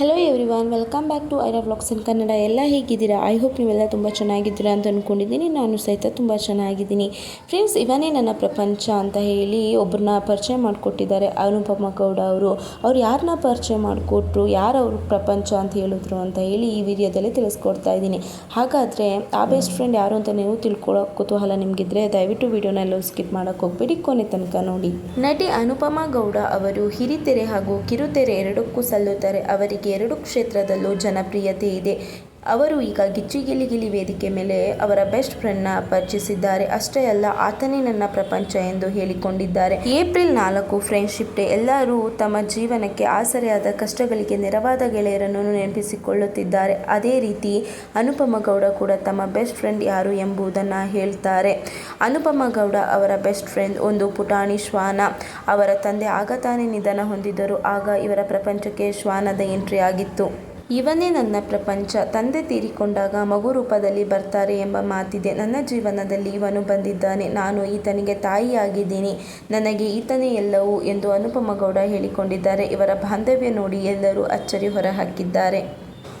Hello every welcome back to Aira vlogs in Kannada ಎಲ್ಲ ಹೇಗಿದ್ದೀರಾ? I hope ನೀವೆಲ್ಲ ತುಂಬ ಚೆನ್ನಾಗಿದ್ದೀರಾ ಅಂತ ಅಂದ್ಕೊಂಡಿದ್ದೀನಿ ನಾನು ಸಹಿತ ತುಂಬ ಚೆನ್ನಾಗಿದ್ದೀನಿ. ಫ್ರೆಂಡ್ಸ್ ಇವನೇ ನನ್ನ ಪ್ರಪಂಚ ಅಂತ ಹೇಳಿ ಒಬ್ಬರನ್ನ ಪರಿಚಯ ಮಾಡಿಕೊಟ್ಟಿದ್ದಾರೆ ಅನುಪಮ ಗೌಡ ಅವರು. ಅವ್ರು ಯಾರನ್ನ ಪರಿಚಯ ಮಾಡಿಕೊಟ್ರು, ಯಾರು ಅವ್ರ ಪ್ರಪಂಚ ಅಂತ ಹೇಳಿದ್ರು ಅಂತ ಹೇಳಿ ಈ ವಿಡಿಯೋದಲ್ಲಿ ತಿಳಿಸ್ಕೊಡ್ತಾ ಇದ್ದೀನಿ. ಹಾಗಾದರೆ ಆ ಬೆಸ್ಟ್ ಫ್ರೆಂಡ್ ಯಾರು ಅಂತ ನೀವು ತಿಳ್ಕೊಳ್ಳೋ ಕುತೂಹಲ ನಿಮಗಿದ್ರೆ ದಯವಿಟ್ಟು ವಿಡಿಯೋನ ಎಲ್ಲೂ ಸ್ಕಿಪ್ ಮಾಡೋಕ್ಕೆ ಹೋಗ್ಬೇಡಿ. ಕೊನೆ ತನಕ ನೋಡಿ. ನಟಿ ಅನುಪಮ ಗೌಡ ಅವರು ಹಿರಿತೆರೆ ಹಾಗೂ ಕಿರುತೆರೆ ಎರಡಕ್ಕೂ ಸಲ್ಲುತ್ತಾರೆ. ಅವರಿಗೆ ಎರಡು ಕ್ಷೇತ್ರದಲ್ಲೂ ಜನಪ್ರಿಯತೆ ಇದೆ. ಅವರು ಈಗ ಗಿಚ್ಚಿಗಿಲಿ ಗಿಲಿ ವೇದಿಕೆ ಮೇಲೆ ಅವರ ಬೆಸ್ಟ್ ಫ್ರೆಂಡ್ನ ಪರಿಚಯಿಸಿದ್ದಾರೆ. ಅಷ್ಟೇ ಅಲ್ಲ, ಆತನೇ ನನ್ನ ಪ್ರಪಂಚ ಎಂದು ಹೇಳಿಕೊಂಡಿದ್ದಾರೆ. ಏಪ್ರಿಲ್ ನಾಲ್ಕು ಫ್ರೆಂಡ್ಶಿಪ್ ಡೇ. ಎಲ್ಲರೂ ತಮ್ಮ ಜೀವನಕ್ಕೆ ಆಸರೆಯಾದ ಕಷ್ಟಗಳಿಗೆ ನೆರವಾದ ಗೆಳೆಯರನ್ನು ನೆನಪಿಸಿಕೊಳ್ಳುತ್ತಿದ್ದಾರೆ. ಅದೇ ರೀತಿ ಅನುಪಮ ಗೌಡ ಕೂಡ ತಮ್ಮ ಬೆಸ್ಟ್ ಫ್ರೆಂಡ್ ಯಾರು ಎಂಬುದನ್ನು ಹೇಳ್ತಾರೆ. ಅನುಪಮ ಗೌಡ ಅವರ ಬೆಸ್ಟ್ ಫ್ರೆಂಡ್ ಒಂದು ಪುಟಾಣಿ ಶ್ವಾನ. ಅವರ ತಂದೆ ಆಗ ತಾನೇ ನಿಧನ ಹೊಂದಿದ್ದರು. ಆಗ ಇವರ ಪ್ರಪಂಚಕ್ಕೆ ಶ್ವಾನದ ಎಂಟ್ರಿ ಆಗಿತ್ತು ಇವನೇ ನನ್ನ ಪ್ರಪಂಚ. ತಂದೆ ತೀರಿಕೊಂಡಾಗ ಮಗು ರೂಪದಲ್ಲಿ ಬರ್ತಾರೆ ಎಂಬ ಮಾತಿದೆ. ನನ್ನ ಜೀವನದಲ್ಲಿ ಇವನು ಬಂದಿದ್ದಾನೆ. ನಾನು ಈತನಿಗೆ ತಾಯಿಯಾಗಿದ್ದೀನಿ. ನನಗೆ ಈತನೇ ಎಲ್ಲವೂ ಎಂದು ಅನುಪಮ ಗೌಡ ಹೇಳಿಕೊಂಡಿದ್ದಾರೆ. ಇವರ ಬಾಂಧವ್ಯ ನೋಡಿ ಎಲ್ಲರೂ ಅಚ್ಚರಿ ಹೊರಹಾಕಿದ್ದಾರೆ.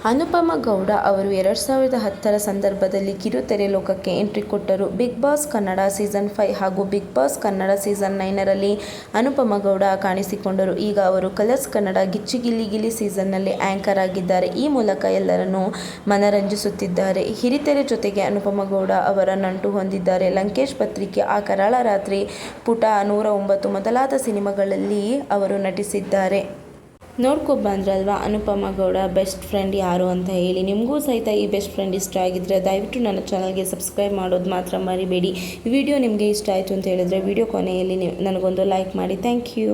ಅನುಪಮ ಗೌಡ ಅವರು ಎರಡು ಸಾವಿರದ ಹತ್ತರ ಸಂದರ್ಭದಲ್ಲಿ ಕಿರುತೆರೆ ಲೋಕಕ್ಕೆ ಎಂಟ್ರಿ ಕೊಟ್ಟರು. Big Boss Kannada season five ಹಾಗೂ ಬಿಗ್ ಬಾಸ್ ಕನ್ನಡ ಸೀಸನ್ ನೈನರಲ್ಲಿ ಅನುಪಮ ಗೌಡ ಕಾಣಿಸಿಕೊಂಡರು. ಈಗ ಅವರು ಕಲರ್ಸ್ ಕನ್ನಡ ಗಿಚ್ಚಿ ಗಿಲ್ಲಿ ಗಿಲಿ ಸೀಸನ್ನಲ್ಲಿ ಆ್ಯಂಕರ್ ಆಗಿದ್ದಾರೆ. ಈ ಮೂಲಕ ಎಲ್ಲರನ್ನು ಮನರಂಜಿಸುತ್ತಿದ್ದಾರೆ. ಹಿರಿತೆರೆ ಜೊತೆಗೆ ಅನುಪಮ ಗೌಡ ಅವರ ನಂಟು ಹೊಂದಿದ್ದಾರೆ. ಲಂಕೇಶ್ ಪತ್ರಿಕೆ ಆ ಕರಾಳ ರಾತ್ರಿ ಪುಟ ನೂರ ಒಂಬತ್ತು ಮೊದಲಾದ ಸಿನಿಮಾಗಳಲ್ಲಿ ಅವರು ನಟಿಸಿದ್ದಾರೆ. ನೋಡ್ಕೊ ಬಂದ್ರಲ್ವಾ ಅನುಪಮ ಗೌಡ ಬೆಸ್ಟ್ ಫ್ರೆಂಡ್ ಯಾರು ಅಂತ ಹೇಳಿ. ನಿಮಗೂ ಸಹಿತ ಈ ಬೆಸ್ಟ್ ಫ್ರೆಂಡ್ ಇಷ್ಟ ಆಗಿದ್ದರೆ ದಯವಿಟ್ಟು ನನ್ನ ಚಾನಲ್ಗೆ ಸಬ್ಸ್ಕ್ರೈಬ್ ಮಾಡೋದು ಮಾತ್ರ ಮರಿಬೇಡಿ. ವಿಡಿಯೋ ನಿಮಗೆ ಇಷ್ಟ ಆಯಿತು ಅಂತ ಹೇಳಿದ್ರೆ ವಿಡಿಯೋ ಕೊನೆಯಲ್ಲಿ ನನಗೊಂದು ಲೈಕ್ ಮಾಡಿ. Thank you